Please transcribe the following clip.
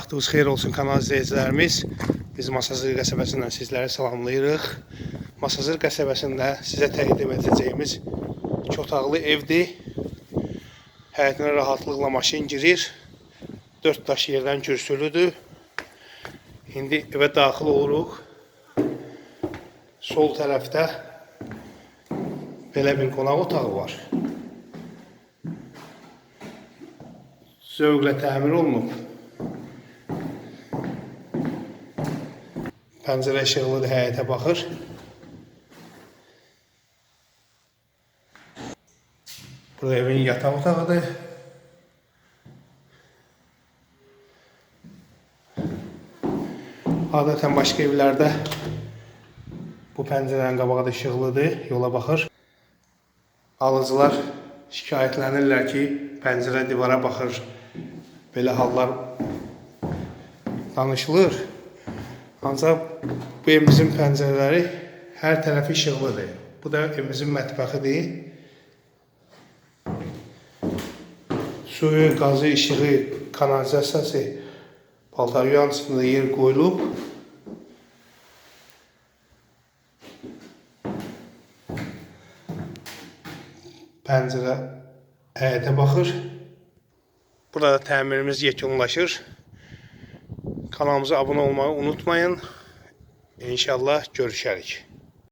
Vaxtınız xeyir olsun kanal izləyicilərimiz. Biz Masazır qəsəbəsindən sizləri salamlayırıq. Masazır qəsəbəsində sizə təqdim edəcəyimiz iki otaqlı evdir. Həyətinə rahatlıqla maşın girir. 4 daş yerdən kürsülüdür. İndi evə daxil oluruq. Sol tərəfdə belə bir qonaq otağı var. Zövqlə təmir olunub. Pəncərə işıqlıdır, həyətə baxır. Burada evin yataq otağıdır. Adətən başqa evlərdə bu pəncərənin qabağı da işıqlıdır, yola baxır. Alıcılar şikayətlənirlər ki, pəncərə divara baxır. Belə hallar danışılır. Ancaq bu evimizin pəncərələri hər tərəfi işıqlıdır. Bu da evimizin mətbəxidir. Suyu, qazı, işığı, kanalizasiyası, paltaryuyansında yer qoyulub. Pəncərə həyətə baxır. Burada da təmirimiz yekunlaşır. Kanalımıza abunə olmağı unutmayın. İnşallah görüşərik.